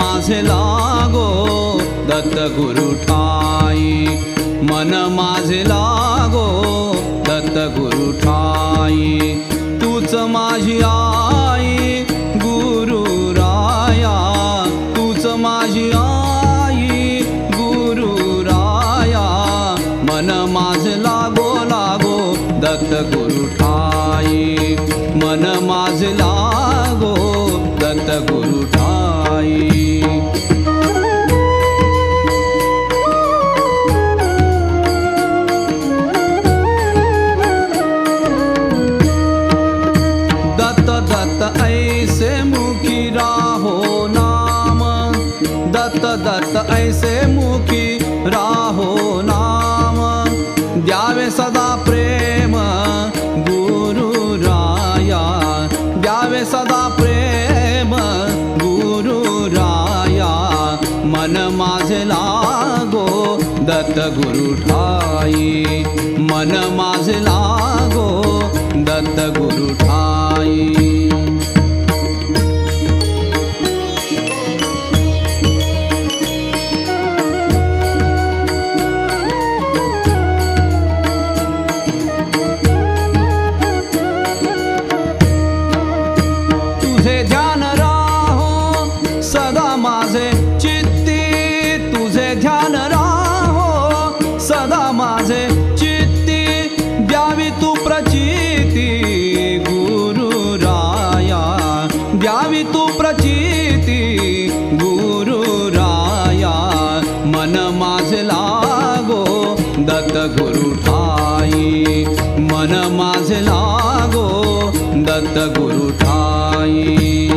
माझे लागो दत्त गुरु ठाई. मन माझे लागो दत्त गुरु ठाई. तूच माझी आई गुरु राया. तूच माझी आई गुरु राया. मन माझे लागो लागो दत्त गुरु ठाई. मन माझे लागो दत्त गुरु ठाई. दत्त दत्त ऐसे मुखी राहो नाम। मन माझे लागो, दत्त गुरु ठाई. मन माझे लागो, दत्त गुरु ठाई. तुझे ध्यान राहो, सदा माझे सदा माझे चित्ती द्यावी तू प्रचिती गुरु राया. द्यावी तू प्रचिती गुरु राया. मन माझे लागो दत्त गुरु ठाई. मन माझे लागो दत्त गुरु ठाई.